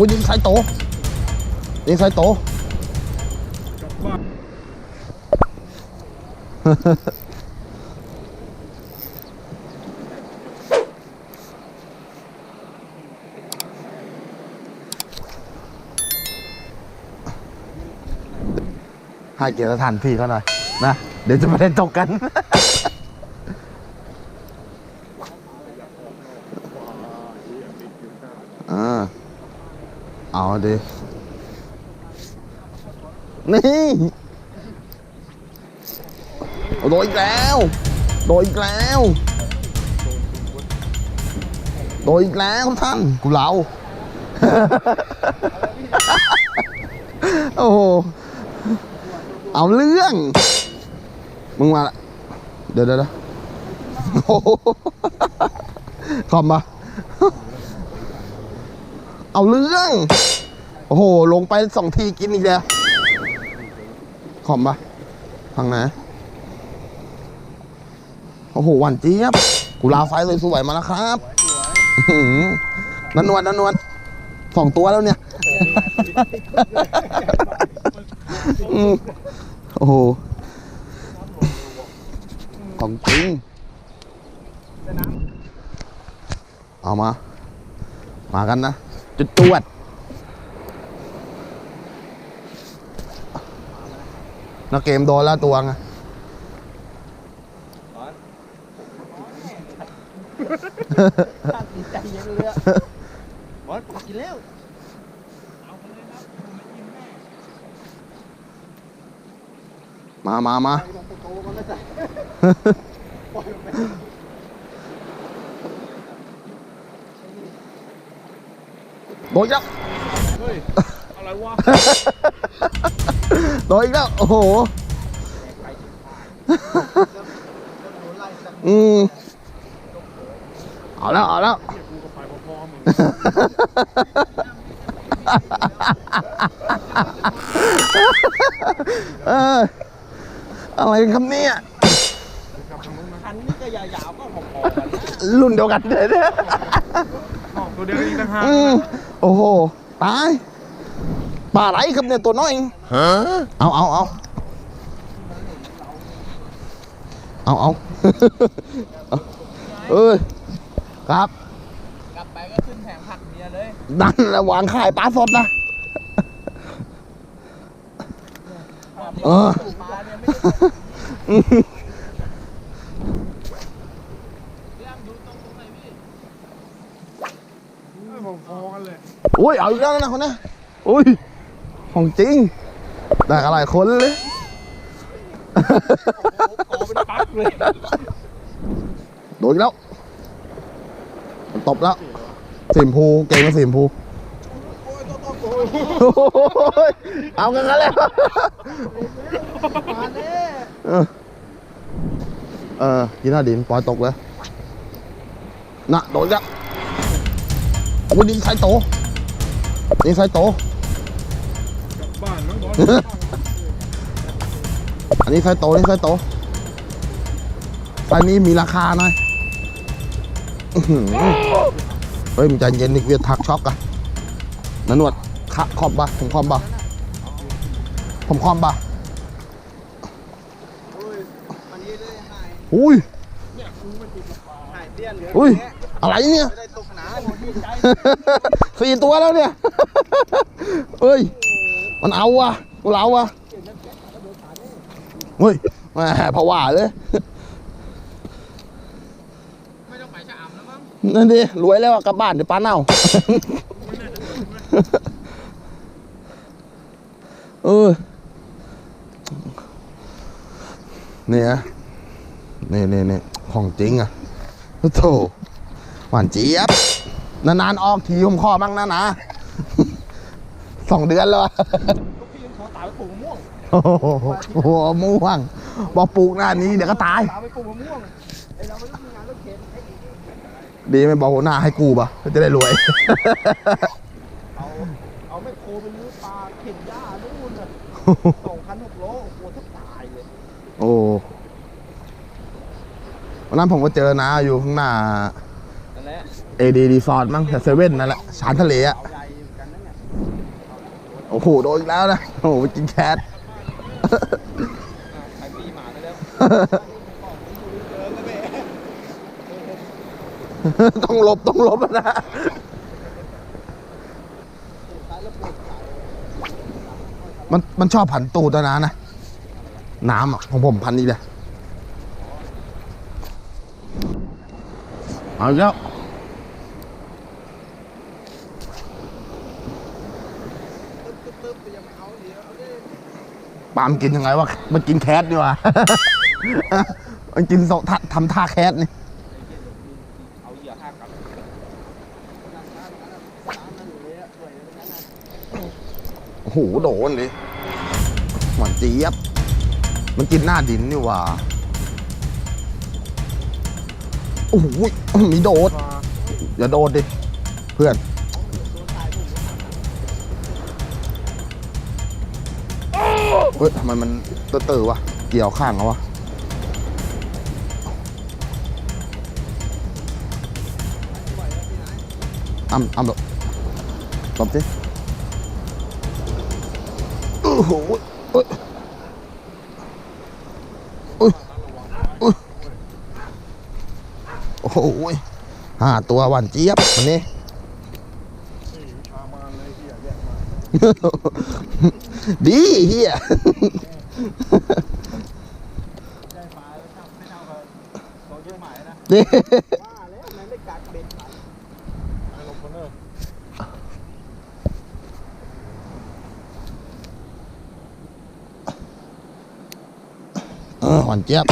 อุ้ยยิงไซโตยิงไซโตให้เกียรติสถานที่เขาหน่อยนะ เดี๋ยวจะมาเล่นตกกัน อ่าเอา ดินี่โดนอีกแล้วโดนอีกแล้วโดนอีกแล้วครับท่านกูเหลาโอ้โหเอาเรื่อง มึงมาละเดี๋ยวเดี๋ยวเดี๋ยวโอ้โหขอบมา เอาเรื่อง โอ้โห ลงไปสองทีกินอีกแล้วขอบมาทางไหนโอ้โห หวานเจี๊ยบกุลาไฟเลยสวยๆมาแล้วครับนันนวลนันนวลสองตัวแล้วเนี่ย โอ้โห ของจริง เอามา มากันนะจุดจวด นักเกมโดนแล้วตัวไงดีใจเย็นเลยอะบอสกินแล้วมามามาไปลงโตมันก็จะปล่อยมันไปโดนอีกแล้วเฮ้ยอะไรวะ โดนอีกแล้ว โอ้โห อืมเอาแล้ว เอาแล้วเฮียกูก็ไปพร้อมๆมึงเอออะไรกันครับเนี่ยคันนี้ก็ยาวๆก็หอมๆกันนะรุ่นเดียวกันเลยเนี่ย ออกตัวเดียวอีกต่างหาก อืมโอ้โห ตาย ปลาไหลครับเนี่ยตัวน้อยเองเอาเอาเอาเอาเอาเอ้ยครับ กลับไปก็ขึ้นแผงผักเมียเลยดันระวางขายปลาสดนะเออมาเนี่ยไม่ได้เรื่องดูตรงตรงไหนพี่เออผมพอกันเลยโอ้ยเอาอีกแล้วนะคนนี้โอ้ย ของจริงได้อะไรคนเลยโอ้เป็นปักเลย โดนแล้วมันตบแล้วสีมพูเก่งกับสีมพูโอ้ยเอากันกันแล้วเออเอกินหน้าดินปล่อยตกเลยน่ะโดนแล้วโอ้ยนี่ไซโตนี่ไซโต อันนี้ไซโตนี่ไซโตไซนี้มีราคาหน่อยเฮ้ยมึงใจเย็นดิเวียนทักช็อกอะนนนวดขะคอมปะผมคอมปะผมคอมปะมันยืดเลยหาอุ้ยอุ้ย อะไรเนี่ยสี่ตัวแล้วเนี่ยเอ้ย มันเอาว่ะ กูเราวะเฮ้ยแหมผวาเลยไม่ต้องไปชะอำแล้วมั้งนั่นดิรวยแล้วกลับบ้านเดี๋ยวป้าเน่าเออเนี่ยเนี่นี่นี่ยของจริงอะโธ่หวานเจี๊ยบ นานๆออกทีผมขอบ้างนะนะสองเดือนแล้ว ปปลูกมะม่วงโอ้โหโอ้โหม่วง บอกปลูกหน้านี้เดี๋ยวก็ตายตามไปปลูกมะม่วงไอเราไม่ต้องมีงานรถเข็นให้ดีไม่บอกหัวหน้าให้กูปะจะได้รวย เอาเอาแม่โคไปลื้อปลาเข็นหญ้านู่นน่ะสองพันหกโลโอ้โหแทบตายเลยโอ้วันนั้นผมก็เจอนาอยู่ข้างหน้านั่นแหละ AD Resort มั้งแต่เซเว่นนั่นแหละชานทะเลอะเอาใหญ่เหมือนกันนั่นแหละ โอ้โหโดนอีกแล้วนะ โอ้โหไปกินแคทใครปีหมาแล้วเจอแล้วต้องหลบต้องหลบนะมันมันชอบผันตูดนะนะ น้ำอะของผมพันนี้เลยเอาแล้ว ตึ๊บตึ๊บแต่ยังไม่เอาเดี๋ยวเอาดิ ปาล์มกินยังไงวะมันกินแคทดีกว่า มันกินโซท่าทำท่าแคทนี่เอาเหยื่อห้ากรัมนั่งร้านนั้นร้านนั้นอยู่เลยอะสวยเลยตรงนั้นน่ะโอ้โหโดนเลยหวานเจี๊ยบ มันกินหน้าดินนี่หว่าโอ้โหมีโดดมาอย่าโดดดิ เพื่อน เฮ้ยทำไมมันเตอๆวะ เกี่ยวข้างเขาวะอ้ำอ้ำหลบหลบสิโอ้โหเอ้ยโอุ๊ยโอ้โหห้าตัวหวานเจี๊ยบวันนี้ นี่วิชามานเลยที่อยากแยกมา ดีเฮียได้ปลาแล้วทำไม่เท่ากับตัวเยอะหมายนะนี่ว่าแล้วมันไม่กัดเออร์เออหวานเจี๊ยบ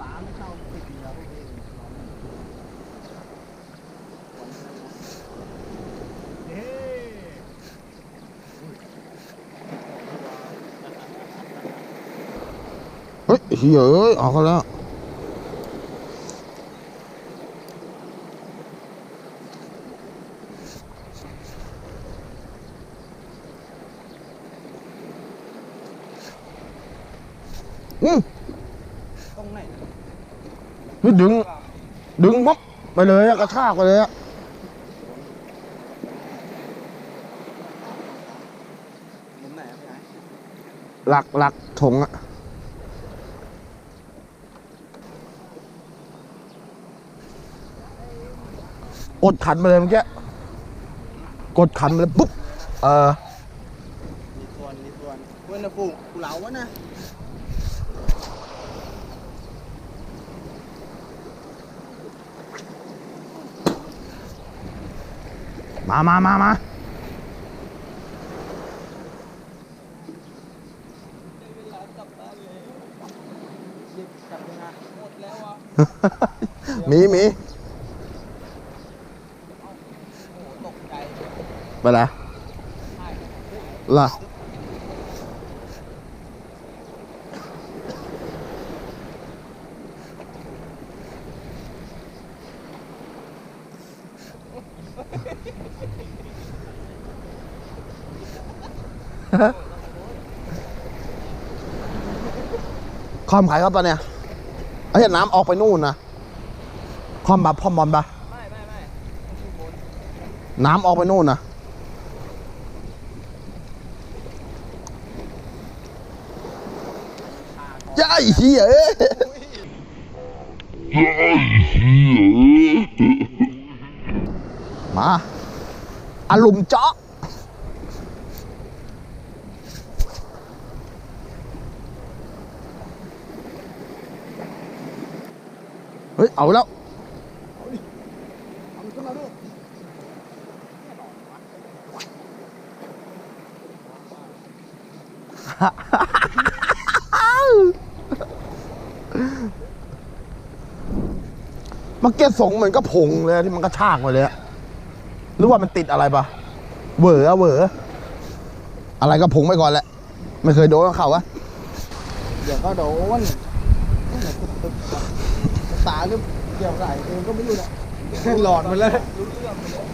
ปลาไม่เข้าติดเหยื่อพวกนี้ เฮ้ เฮ้ยเฮียเอ้ยออกกันแล้วอืมตรงไหนนะเฮ้ยดึง ดึงปั๊บไปเลยอะกระชากไปเลยอะมุมไหนอะพี่ไอ้หลักหลักถงอะ กดขันไปเลยเมื่อกี้กดขันไปเลยปุ๊บเออมีส่วนมีส่วนเว้นนะฟูกูเหลาวะนะมามามามาเว ไปละล่ะคอมขายครับปะเนี่ยไอ้เห็นน้ำออกไปนู่นนะคอมแบบพอมบอลปะไม่ไม่ไม่น้ำออกไปนู่นนะ ย่าไอ้เหี้ยเอ้ยมาอารุ มเจาะเฮ้ยเอาแล้วเอามันขึ้นมาดูเมื่อกี้สงเหมือนก็ผงเลยที่มันกระชากไปเลยอะหรือว่ามันติดอะไรปะเหวออะเหวออะไรก็ผงไปก่อนแหละ ไม่เคยโดนกับเขาวะเดี๋ยวก็โดนตึ๊บตึ๊บตึ๊บตาหรือเกี่ยวไหลเองก็ไม่รู้นะหลอดหมดแล้วรู้เรื่องหมดแล้ว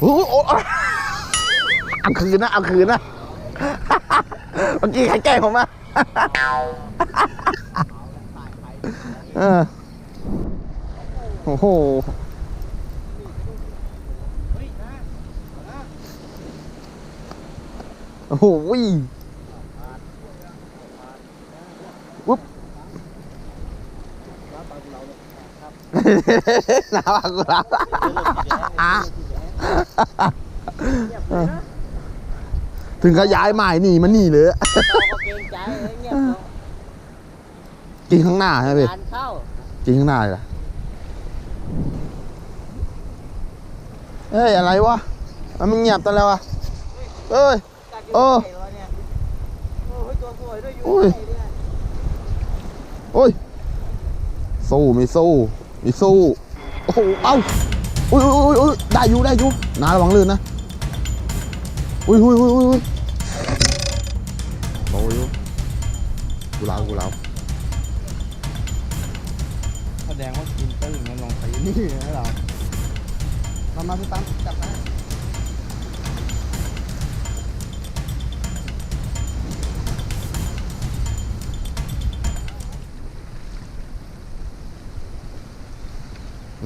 โอ้โหเอาคืนนะเอาคืนนะเมื่อกี้ใครแกล้งผมอะเออโอ้โหโอ้โหวิ่งวุ๊บหน้าปากกูแล้วอะ ถึงก็ย้ายหมายหนีมันหนีเลยเราก็เกรงใจเลยเงียบเนอะกินข้างหน้าใช่ไหมพี่งานเข้ากินข้างหน้าเลยเหรอเฮ้ย อะไรวะอะมันเงียบตันแล้ววะเอ้ยเออโอ้ยตัวสวยด้วยอยู่อุ้ยไหนเนี่ยโอ้ยสู้ไม่สู้ไม่สู้ โอ้โหเอ้า อุ้ยอุ้ยอุ้ยอุ้ยได้อยู่ได้อยู่นาระวังลื่นนะ อุ้ยอุ้ยอุ้ยอุ้ยอุ้ยโตอยู่กูเล้ากูเล้าแสดงว่ากินตื้นมันลงไปนี่นะเรามามาพี่ตั้มจับนะ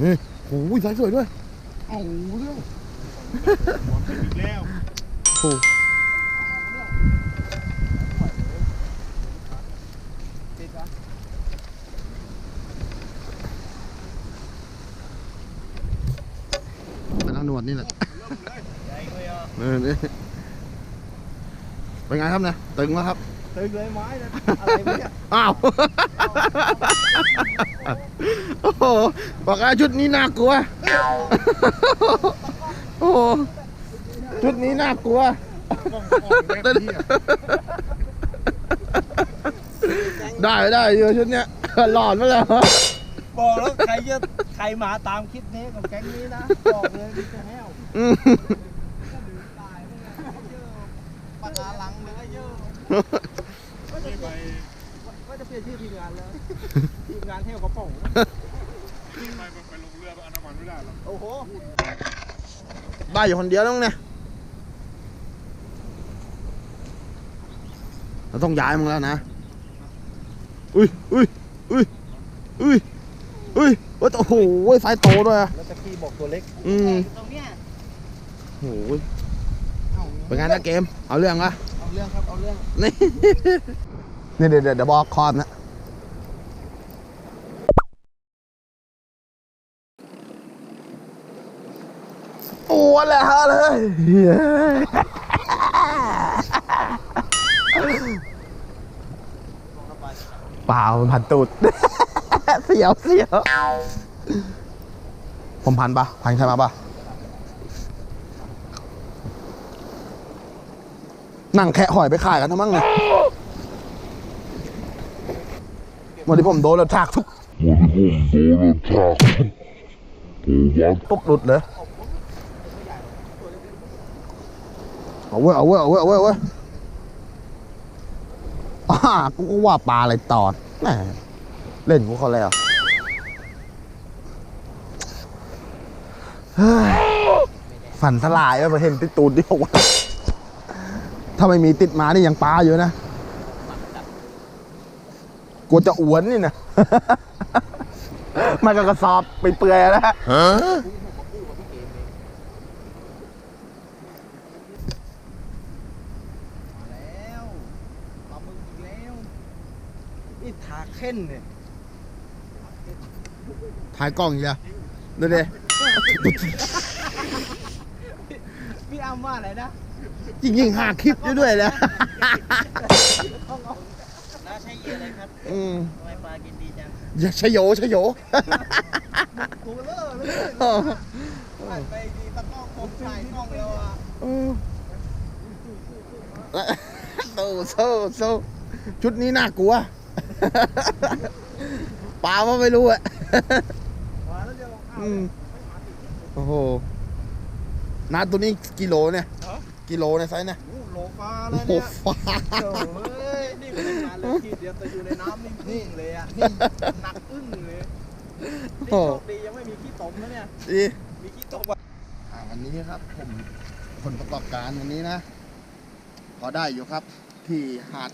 นี่ โอ้ยสายสวยด้วยเอาเรื่องอีกแล้วโอ้เป็นนางหนวดนี่แหละเออนี่เป็นไงครับเนี่ยตึงแล้วครับ ตึงเลยไม้นะอะไรวะเนี่ย อ้าว โอ้โหบอกว่าชุดนี้น่ากลัว โอ้โหชุดนี้น่ากลัวต้องออกแบบนี้อะได้ได้อยู่ชุดเนี้ยหลอนมาแล้วบอกแล้วใครจะใครมาตามคลิปนี้กับแก๊งนี้นะบอกเลยมีจะแห้วอืมปากกาลังเลยเยอะนี่ไปก็จะเปลี่ยนชื่อทีมงานแล้วทีมงานแห้วกระป๋อง โอ้โหได้อยู่คนเดียวแล้วมั้งเนี่ยเราต้องย้ายมึงแล้วนะ อุ้ยอุ้ยอุ้ยอุ้ยอุ้ยโอ้โหไฟโตด้วยอะแล้วตะกี้บอกตัวเล็ก อืมตรงเนี้ยโอ้โหเป็นไงนะเกม เอาเรื่องอะเอาเรื่องครับ เอาเรื่อง นี่ นี่เดี๋ยวเดี๋ยวเดี๋ยวบอกคอมนะ โอ้ แหละฮะเลยเปล่ามันพันตูด เสียวเสียว ผมพันปะพันใครมาปะนั่งแคะหอยไปขายกันทั้งมั้งเนี่ยวันที่ผมโดนแล้วฉากทุกวันที่ผมโดนอาทากผมวันตุ๊บหลุดเลย เอาเว้ยเอาเว้ยเอาเว้ยเอาเว้ยเว้ยอ่ากูก็ว่าปลาอะไรตอดแหมเล่นกูเขาแล้วฝันสลายแล้วมาเห็นติดตูดเดียววะถ้าไม่มีติดมานี่ยังปลาอยู่นะกลัวจะอ้วนนี่นะ มันก็กระสอบไปเปื่อยแล้วปลาหมึกอีกแล้วนี่ทา เข้นเนี่ยถ่ายกล้องอีกแล้วดูดิพี่อ้ำว่าอะไรนะจริงๆหาคลิปอยู่ด้วยนะแล้วใช้เหยื่ออะไรครับอืมทำไมปลากินดีจังอย่าชโยชโยกูเลอะเลยหันไปดีตะกล้องคมถ่ายกล้องแล้วอะโซ่โซ่โซ่ชุดนี้น่ากลัว ปลาว่าไม่รู้อะมาแล้วจะลองเอาอืมโอ้โหนาตัวนี้กิโลเนี่ย กิโลเนี่ยไซส์เนี่ยโอ้โหโลฟ้าโอ้แล้วโหเนี่ยฟ้าโอ้ยนี่ไม่ได้งานเลยขีดเดียวแต่อยู่ในน้ำนิ่งๆเลยอะนี่หนักอึ้งเลยนี่โชคดียังไม่มีขี้ตมนะเนี่ยดีมีขี้ตมอ่าวันนี้ครับผมผลประกอบการวันนี้นะ พอได้อยู่ครับที่หาด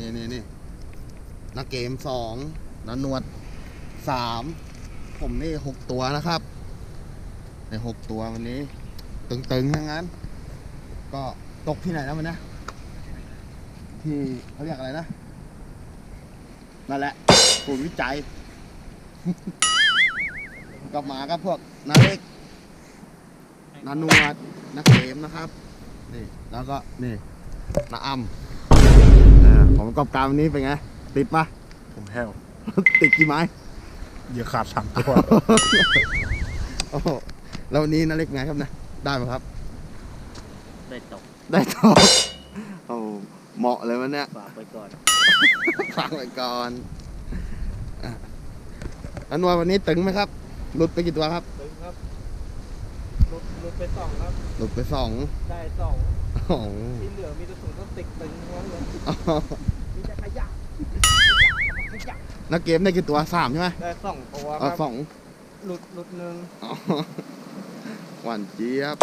นี่นี่นี่นักเกมสองนันนวดสามผมนี่หกตัวนะครับในหกตัววันนี้ ตึงๆทั้งนั้น ก็ตกที่ไหนนะมันนะ ที่เขาเรียกอะไรนะ นั่นแหละศูนย์วิจัยก็มากับพวกนาเล็กนานวดนักเกมนะครับ นี่ แล้วก็นี่นาอัมอ่า ผมประกอบการวันนี้เป็นไง ติดปะ ผมแห้ว ติดกี่ไม้เหยื่อขาดสามตัวโอ้โหแล้ววันนี้นาเล็กไงครับนะ ได้ไหมครับ ได้ตกได้ตอบโอ้เหมาะเลยวันเนี้ย ฝากไปก่อน ฟังไว้ก่อนอะอันวาวันนี้ตึงไหมครับ หลุดไปกี่ตัวครับ ตึงครับหลุดหลุดไปสองครับ หลุดไปสอง ได้สอง โอ้โหที่เหลือมีแต่ถุงพลาสติกตึงทั้งนั้นเลยมีแต่ขยะขยะนักเกมได้กี่ตัวสามใช่ไหมได้สองตัวคเอารับสองหลุดหลุดหนึ่งอ๋อหวานเจี๊ยบ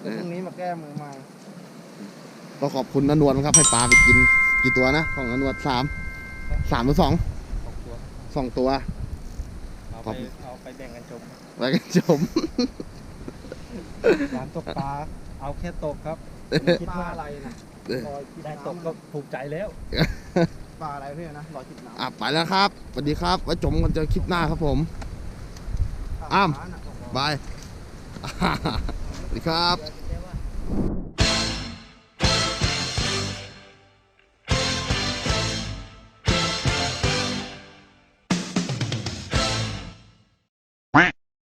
แล้วพรุ่งนี้มาแก้มือใหม่ก็ขอบคุณนันวลครับ ให้ปลาไปกินกี่ตัวนะ ของนันวลสามสามหรือสองสองตัวสองตัว เอาครัไปบเอาไปแบ่งกันชมไว้กันชม ร้านตกปลาเอาแค่ตกครับ คิดว่าอะไรนะเออลอยได้ตกก็ถูกใจแล้วปลาอะไรพี่นะลอยคิดน้ำอะไปแล้วครับสวัสดีครับไว้จมกันเจอคลิปหน้าครับผมอ้ามบายสวัสดีครับ